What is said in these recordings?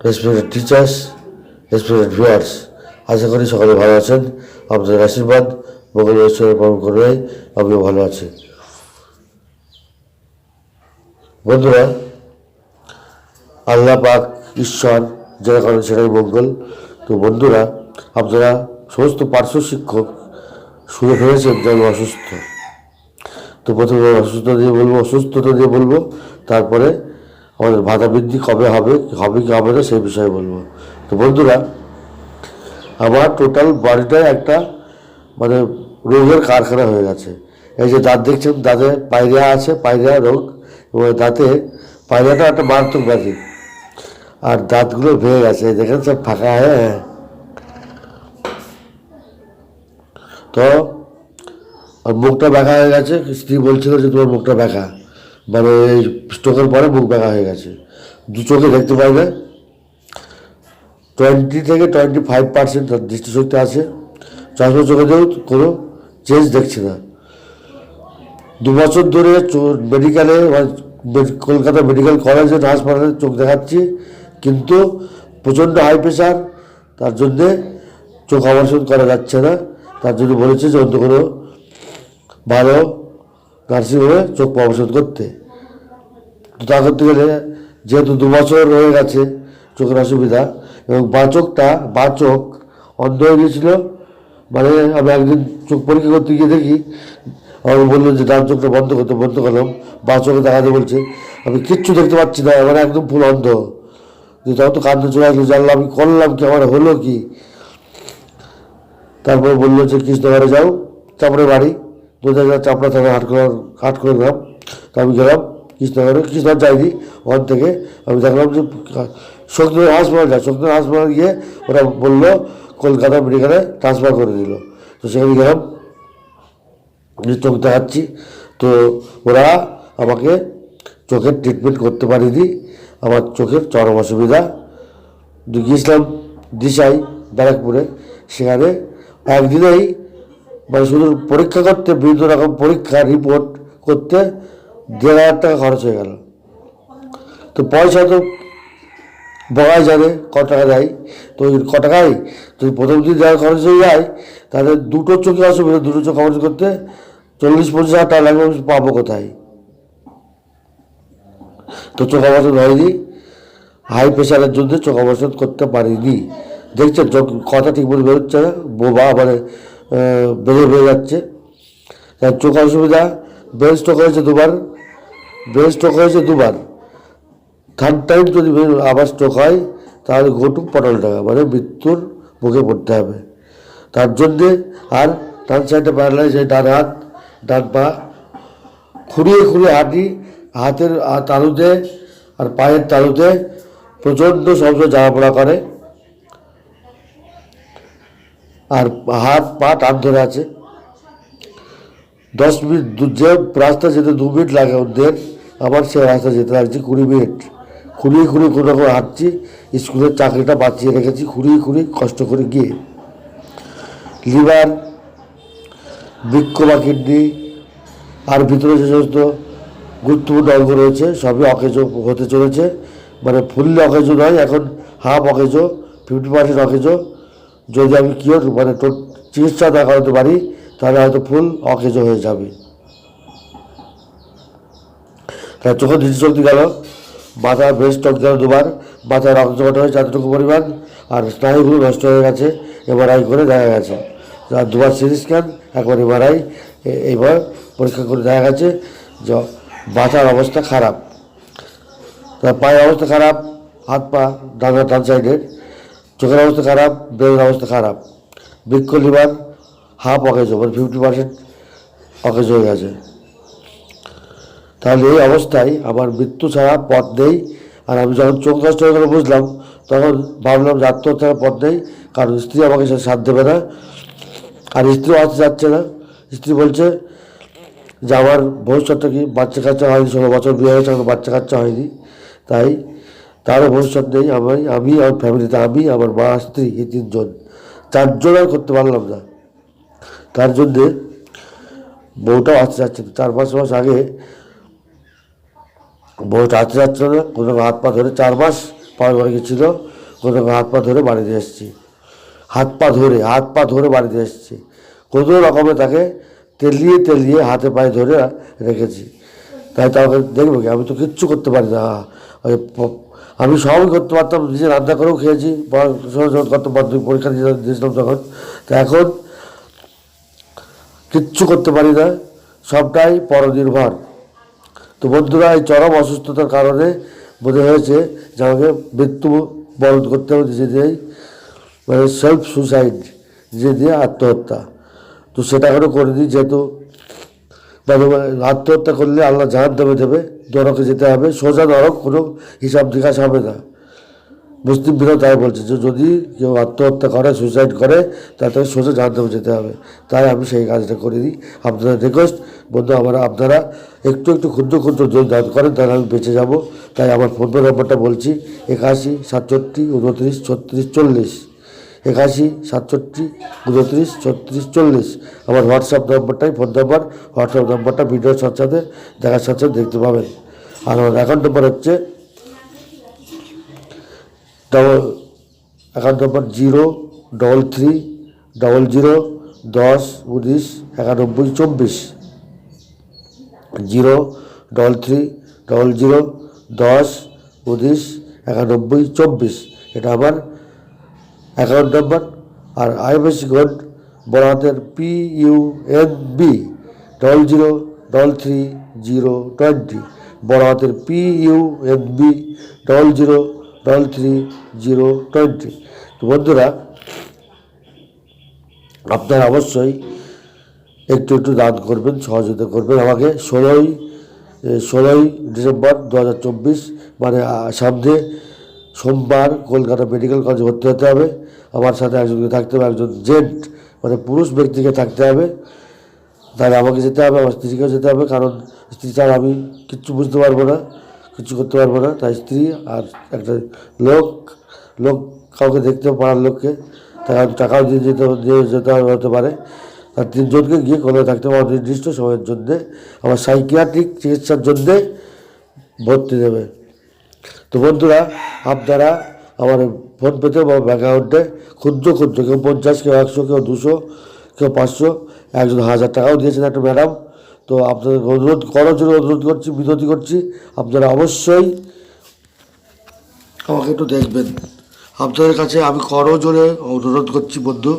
Respected teachers respected viewers আশা করি সকলে ভালো আছেন। আপনাদের আশীর্বাদ। মঙ্গল ঈশ্বরের পালন করে আমিও ভালো আছি বন্ধুরা, আল্লাহ পাক ঈশ্বর যেটা করেন সেটাই মঙ্গল। তো বন্ধুরা, আপনারা সমস্ত পার্শ্ব শিক্ষক শুনে ফেলেছেন যে আমি অসুস্থ। তো প্রথমে অসুস্থতা দিয়ে বলব, অসুস্থতা দিয়ে বলব, তারপরে আমাদের ভাতা বৃদ্ধি কবে হবে হবে কি হবে না, সেই বিষয়ে বলব। তো বন্ধুরা, আমার টোটাল বডিটাই একটা মানে রোগের কারখানা হয়ে গেছে। এই যে দাঁত দেখছেন, দাঁতে পায়রিয়া আছে পায়রিয়া রোগ, এবং দাঁতে পায়রিয়াটা একটা মারাত্মক ব্যাধি। আর দাঁতগুলো ভেঙে গেছে দেখেন সব ফাঁকা হ্যাঁ। তো, আর মুখটা ব্যাখা হয়ে গেছে, স্ত্রী বলছিল যে তোমার মুখটা ব্যাকা মানে এই স্ট্রোকের পরে মুখ ব্যাকা হয়ে গেছে। দু চোখে দেখতে পাই না। টোয়েন্টি থেকে টোয়েন্টি ফাইভ পার্সেন্ট তার দৃষ্টিশক্তি আছে। চশমা চোখে দিয়েও কোনো চেঞ্জ দেখছে না। দু বছর ধরে মেডিকেলে কলকাতা মেডিকেল কলেজে হাসপাতালে চোখ দেখাচ্ছি। কিন্তু প্রচণ্ড হাই প্রেশার তার জন্যে চোখ অপারেশন করা যাচ্ছে না। তার জন্য বলেছে যে অন্য কোনো ভালো নার্সিংহোমে চোখ অপারেশন করতে। তো করতে গেলে যেহেতু দু বছর হয়ে গেছে চোখের অসুবিধা, এবং বা চোখটা বা চোখ অন্ধ হয়ে গেছিল মানে আমি একদিন চোখ পরীক্ষা করতে গিয়ে দেখি, আমাকে বলল যে ডান চোখটা বন্ধ করতে, বন্ধ করলাম বা চোখে দেখাতে বলছে, আমি কিচ্ছু দেখতে পাচ্ছি না মানে একদম ফুল অন্ধ। যে তখন তো কান্দে চলে আসলো, জানলাম আমি করলাম কি, আমার হলো কি? তারপরে বলল যে কৃষ্ণনগরে যাও চাপড়ে বাড়ি, দু হাজার চাপড়া থেকে হাট করে হাট করে গেলাম, তা আমি গেলাম। কৃষ্ণনগরে কৃষ্ণনগর যাইনি ওখান থেকে আমি দেখলাম যে শক্তিনগর হাসপাতাল যায়। শক্তিনগর হাসপাতাল গিয়ে ওরা বলল, কলকাতা মেডিকেলে ট্রান্সফার করে দিল। তো সেখানে গেলাম চোখ দেখাচ্ছি তো ওরা আমাকে চোখের ট্রিটমেন্ট করতে পারেনি। আমার চোখের চরম অসুবিধা। গিয়েছিলাম দিশাই ব্যারাকপুরে। সেখানে একদিনেই মানে শুধু পরীক্ষা করতে, বিভিন্ন রকম পরীক্ষা রিপোর্ট করতে দেড় হাজার টাকা খরচ হয়ে গেল। তো পয়সা তো বগাই যাবে, ক টাকা দেয়। তো ক টাকায় যদি প্রথম দিন দেওয়ার খরচ হয়ে যায়, তাহলে দুটো চোখে অসুবিধা দুটো চোখ খরচ করতে চল্লিশ, পঞ্চাশ হাজার টাকা লাগবে পাবো কোথায়? তো চোখ অপারেশন হয়নি। হাই প্রেশারের জন্য চোখ অপারেশন করতে পারিনি। দেখছেন, চোখ কথা ঠিক মতো বেরোচ্ছে না, বোবা মানে বেড়ে বেড়ে যাচ্ছে। চোখ অসুবিধা ব্রেন স্ট্রোক হয়েছে দুবার ব্রেন স্ট্রোক হয়েছে দুবার। থার্ড টাইম যদি আবার স্ট্রোক হয়, তাহলে গোটুক পটল টাকা মানে মৃত্যুর মুখে পড়তে হবে। তার জন্যে আর ডান সাইডে প্যারালাইজ এই ডান হাত, ডান পা, খুঁড়িয়ে খুঁড়িয়ে হাঁটি, হাতের তালুতে আর পায়ের তালুতে প্রচণ্ড সবসময় পোড়া করে। আর হাত, পা টান ধরে আছে। দশ মিনিট যে রাস্তা যেতে দু মিনিট লাগে ওদের আমার সে রাস্তা যেতে লাগছে কুড়ি মিনিট। খুঁড়িয়ে খুঁড়িয়ে কোনো রকম হাঁটছি, স্কুলের চাকরিটা বাঁচিয়ে রেখেছি, খুঁড়িয়ে খুঁড়িয়ে কষ্ট করে গিয়ে। লিভার বৃক্ষ বা কিডনি, আর ভিতরে যে সমস্ত গুরুত্বপূর্ণ অঙ্গ রয়েছে, সবই অকেজ হতে চলেছে। মানে ফুললি অকেজ নয়, এখন হাফ অকেজ, ফিফটি পার্সেন্ট অকেজ। যদি আমি কিওর মানে চিকিৎসা না করাতে পারি তাহলে হয়তো ফুল অকেজ হয়ে যাবে। তার চোখের দৃষ্টিশক্তি গেল। মাথা ব্রেস্ট স্টক গেল দুবার। মাথায় রক্ত জমাট হয়েছে এতটুকু পরিমাণ। আর স্নায়ুগুলো নষ্ট হয়ে গেছে এমআরআই করে দেখা গেছে। আর দুবার সিটি স্ক্যান, একবার এমআরআই এইবার পরীক্ষা করে দেখা গেছে যে মাথার অবস্থা খারাপ। তার পায়ের অবস্থা খারাপ, হাত পা ডান ডান সাইডের। চোখের অবস্থা খারাপ, ব্রেনের অবস্থা খারাপ। বৃক্ষ লিভার হাফ অকেজ মানে ফিফটি পার্সেন্ট অকেজ হয়ে গেছে। তাহলে এই অবস্থায় আমার মৃত্যু ছাড়া পথ নেই। আর আমি যখন চোখ নষ্ট হয়ে বুঝলাম, তখন ভাবলাম যে আত্মহত্যার পথ নেই, কারণ স্ত্রী আমাকে সে সাথ দেবে না। আর স্ত্রীও আসতে যাচ্ছে না। স্ত্রী বলছে যে আমার ভবিষ্যৎটা কি বাচ্চা কাচ্চা হয়নি, ষোলো বছর বিয়ে হয়েছে, আমার বাচ্চা কাচ্চা হয়নি। তাই তারও ভবিষ্যৎ নেই। আমি আমি, আমার ফ্যামিলিতে আমি, আমার মা, স্ত্রী এই তিনজন। চারজন আর করতে পারলাম না। তার জন্যে বউটাও আসতে যাচ্ছে। চার পাঁচ মাস আগে বউটা আসতে যাচ্ছিল না কোনো হাত পা ধরে চার মাস পাড়ে বাড়ি গেছিল কোনো হাত পা ধরে বাড়িতে এসেছি। হাত পা ধরে, হাত পা ধরে বাড়িতে এসেছি। কোনো রকমে তাকে তেলিয়ে তেলিয়ে হাতে পায়ে ধরে রেখেছি। তাই তাকে দেখবে কি, আমি তো কিচ্ছু করতে পারি না। আমি সবই করতে পারতাম, নিজে রান্না করেও খেয়েছি করতে মাধ্যমিক পরীক্ষা দিয়েছিলাম তখন তো এখন কিচ্ছু করতে পারি না, সবটাই পরনির্ভর। তো বন্ধুরা, এই চরম অসুস্থতার কারণে মনে হয়েছে যে আমাকে মৃত্যু বরণ করতে হবে, নিজে দিয়েই মানে সেলফ সুসাইড নিজে দিয়ে আত্মহত্যা। তো সেটা এখনও করিনি, যেহেতু মানে আত্মহত্যা করলে আল্লাহ জাহান দেবে দেবে নরকে যেতে হবে, সোজা নরক, কোনো হিসাব নিকাশ হবে না। মুসলিম বিরোধ তাই বলছে যে যদি কেউ আত্মহত্যা করে সুইসাইড করে তাকে সোজা জাহান্নামে যেতে হবে। তাই আমি সেই কাজটা করে দিই। আপনাদের রিকোয়েস্ট বন্ধু, আমার আপনারা একটু একটু ক্ষুদ্র ক্ষুদ্র যদি দান করেন, তাহলে আমি বেঁচে যাব। তাই আমার ফোন পে নম্বরটা বলছি, একাশি সাতষট্টি উনত্রিশ ছত্রিশ চল্লিশ। একাশি সাতষট্টি উনত্রিশ ছত্রিশ চল্লিশ। আমার হোয়াটসঅ্যাপ নম্বরটাই ফোন নম্বর হোয়াটসঅ্যাপ নম্বরটা ভিডিওর সাথে সাথে দেখার সাথে দেখতে পাবেন। আর আমার অ্যাকাউন্ট নম্বর হচ্ছে double account number zero double three double zero দশ, উনিশ, একানব্বই, চব্বিশ। Zero double three double zero দশ, উনিশ, একানব্বই, চব্বিশ। এটা আমার অ্যাকাউন্ট নম্বর আর আইএফএসি কোড বড় হাতের P U N B double zero double three zero twenty বড় হাতের P U N B double zero double three zero twenty তো বন্ধুরা, আপনারা অবশ্যই একটু একটু দান করবেন, সহযোগিতা করবেন আমাকে ষোলোই ষোলোই ডিসেম্বর দু হাজার চব্বিশ মানে সামনে সোমবার কলকাতা মেডিকেল কলেজে ভর্তি হতে হবে। আমার সাথে একজনকে থাকতে হবে, একজন জেন্ট মানে পুরুষ ব্যক্তিকে থাকতে হবে। তাহলে আমাকে যেতে হবে, আমার স্ত্রীকেও যেতে হবে, কারণ স্ত্রী ছাড়া আমি কিচ্ছু বুঝতে পারব না। কিছু করতে পারব না। তাই স্ত্রী আর একটা লোক লোক কাউকে দেখতে পাড়ার লোককে তাকে টাকাও দিয়ে যেতে দিয়ে যেতে হতে পারে। আর তিনজনকে গিয়ে কলে থাকতে হবে আমার নির্দিষ্ট সময়ের জন্যে আমার সাইকিয়াট্রিক চিকিৎসার জন্যে ভর্তি দেবে তো বন্ধুরা, আপনারা আমার ফোন পেতে বা ব্যাঙ্ক অ্যাকাউন্টে ক্ষুদ্র ক্ষুদ্র কেউ পঞ্চাশ, কেউ একশো, কেউ দুশো, কেউ পাঁচশো, একজন হাজার টাকাও দিয়েছেন একটা ম্যাডাম তো আপনাদের অনুরোধ করার জন্য অনুরোধ করছি, বিনতি করছি। আপনারা অবশ্যই আমাকে একটু দেখবেন। আপনাদের কাছে আমি করো জোরে অনুরোধ করছি, বন্ধু।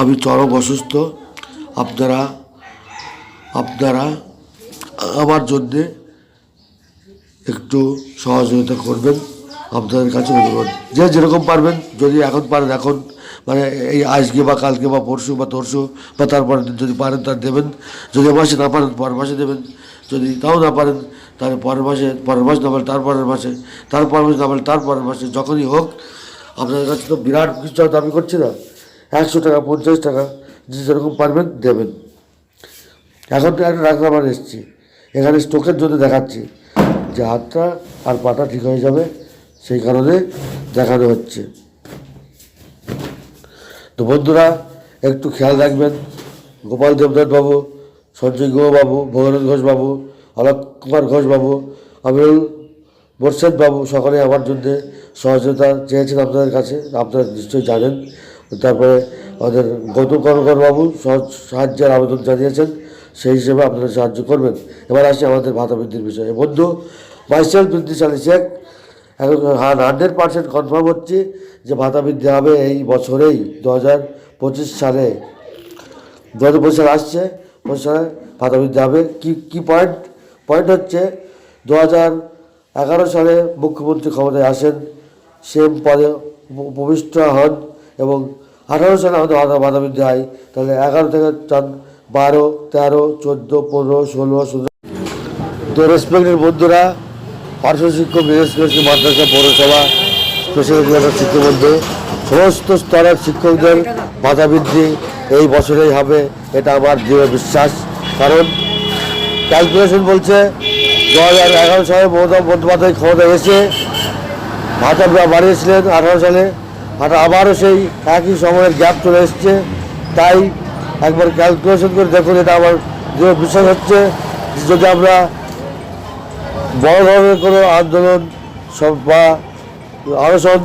আমি চরম অসুস্থ। আপনারা আপনারা আমার জন্যে একটু সহযোগিতা করবেন। আপনাদের কাছে অনুরোধ যে যেরকম পারবেন, যদি এখন পারেন, এখন মানে এই আজকে বা কালকে বা পরশু বা তরশু বা তারপরের দিন যদি পারেন, তার দেবেন। যদি মাসে না পারেন, পরের মাসে দেবেন। যদি তাও না পারেন, তাহলে পরের মাসে, পরের মাস না পারেন, তারপরের মাসে তারপরের মাসে না পারেন, তারপরের মাসে, যখনই হোক, আপনাদের কাছে তো বিরাট কিছু দাবি করছি না। একশো টাকা, পঞ্চাশ টাকা, যে যেরকম পারবেন, দেবেন। এখন তো একটা রাখলাম এসেছি। এখানে স্টোকের জন্য দেখাচ্ছি। যে হাতটা আর পাটা ঠিক হয়ে যাবে। সেই কারণে দেখানো হচ্ছে। তো বন্ধুরা, একটু খেয়াল রাখবেন, গোপাল দেবনাথ বাবু, সঞ্জয় বাবু ভগনাথ ঘোষ বাবু অলোক কুমার ঘোষ বাবু, আমিরুল মোর্শেদ বাবু সকলে আমার জন্য সহযোগিতা চেয়েছেন আপনাদের কাছে, আপনারা নিশ্চয়ই জানেন। তারপরে আমাদের গৌতম কর্মকর বাবু সাহায্যের আবেদন জানিয়েছেন, সেই হিসেবে আপনারা সাহায্য করবেন। এবার আসি আমাদের ভাতা বৃদ্ধির বিষয়ে। বন্ধু মাইসেল বৃদ্ধিশালী এখন হান্ড্রেড পার্সেন্ট কনফার্ম হচ্ছে যে ভাতা বৃদ্ধি হবে এই বছরেই দু হাজার পঁচিশ সালে। দু হাজার পঁচিশ সালে আসছে, পঁচিশ সালে ভাতা বৃদ্ধি হবে। কী কী পয়েন্ট পয়েন্ট হচ্ছে দু হাজার এগারো সালে মুখ্যমন্ত্রী ক্ষমতায় আসেন, সেম পদে উপ- উপবিষ্ট হন এবং আঠারো সালে আমাদের ভাতা ভাতা বৃদ্ধি হয়। তাহলে এগারো থেকে চার বারো, তেরো, চোদ্দ, পনেরো, ষোলো, সতেরো। তো রেসপেক্টের বন্ধুরা পার্শ্ব শিক্ষক, বিশেষ করে মাদ্রাসা, পৌরসভা শিক্ষক বন্ধু সমস্ত স্তরের শিক্ষকদের বাধা বৃদ্ধি এই বছরেই হবে, এটা আমার দৃঢ় বিশ্বাস। কারণ ক্যালকুলেশন বলছে, দু হাজার এগারো সালে মমতা বন্দ্যোপাধ্যায় ক্ষমতা এসে ভাতা বাড়িয়েছিলেন আঠারো সালে আর আবারও সেই একই সময়ের গ্যাপ চলে এসছে। তাই একবার ক্যালকুলেশন করে দেখুন, এটা আমার দৃঢ় বিশ্বাস হচ্ছে। যদি আমরা বড় ধরনের কোনো আন্দোলন সব বা আলোচন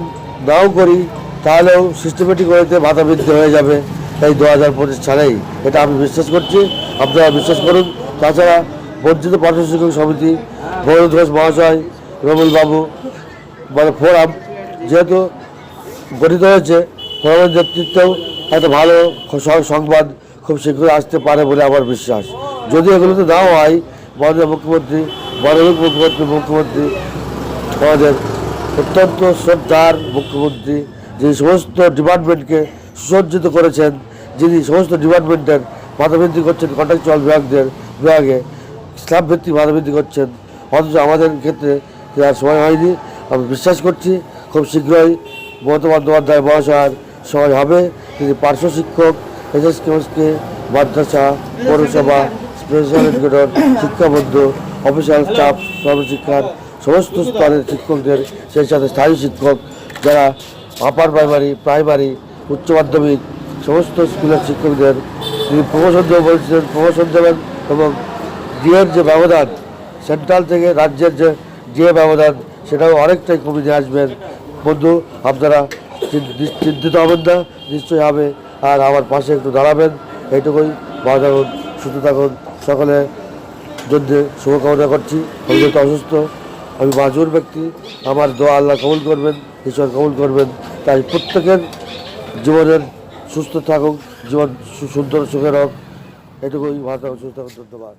নাও করি, তাহলেও সিস্টেমেটিক ওয়েতে ভাতা বৃদ্ধি হয়ে যাবে। এই দু হাজার পঁচিশ ছাড়াই এটা আমি বিশ্বাস করছি। আপনারা বিশ্বাস করুন। তাছাড়া বঞ্চিত পার্শ্ব শিক্ষক সমিতি গৌরব ঘোষ মহাশয় রমুল বাবু মানে ফোরাম, যেহেতু গঠিত হয়েছে, ফোরামের নেতৃত্বেও একটা ভালো সংবাদ খুব শীঘ্রই আসতে পারে বলে আমার বিশ্বাস। যদি এগুলোতে নাও হয় মাননীয় মুখ্যমন্ত্রী মানবিক মুখ্যমন্ত্রী মুখ্যমন্ত্রী, আমাদের অত্যন্ত শ্রদ্ধার মুখ্যমন্ত্রী, যিনি সমস্ত ডিপার্টমেন্টকে সুসজ্জিত করেছেন, যিনি সমস্ত ডিপার্টমেন্টের মাথাবৃদ্ধি করছেন কন্ট্রাকচুয়াল বিভাগদের বিভাগে স্ল্যাব ভিত্তিক মাথাবৃদ্ধি করছেন। অথচ আমাদের ক্ষেত্রে আর সময় হয়নি। আমি বিশ্বাস করছি খুব শীঘ্রই মমতা বন্দ্যোপাধ্যায় মহাশয়ের সময় হবে। তিনি পার্শ্ব শিক্ষক এসএস কেমসকে মাদ্রাসা, পৌরসভা স্পেশাল এডুকেটর শিক্ষাবন্ধু অফিসিয়াল স্টাফ সর্বশিক্ষার সমস্ত স্তরের শিক্ষকদের, সেই সাথে স্থায়ী শিক্ষক যারা আপার প্রাইমারি প্রাইমারি উচ্চ মাধ্যমিক, সমস্ত স্কুলের শিক্ষকদের তিনি প্রমোশন দেবেন বলছিলেন প্রমোশন দেবেন এবং ডিএর যে ব্যবধান সেন্ট্রাল থেকে রাজ্যের যে ডিএ ব্যবধান, সেটাও অনেকটাই কমিয়ে আসবেন। বন্ধু, আপনারা চিন্তিত হবেন না, নিশ্চয়ই হবে। আর আমার পাশে একটু দাঁড়াবেন। এইটুকুই। থাকুন, সুস্থ থাকুন। সকলে যুদ্ধে শুভকামনা করছি। আমি যেহেতু অসুস্থ, আমি মাজুর ব্যক্তি। আমার দোয়া আল্লাহ কবুল করবেন, ঈশ্বর কবুল করবেন। তাই প্রত্যেকের জীবনের সুস্থ থাকুক, জীবন সুন্দর সুখের হোক এটুকুই ভাষা সুস্থ থাকুন ধন্যবাদ।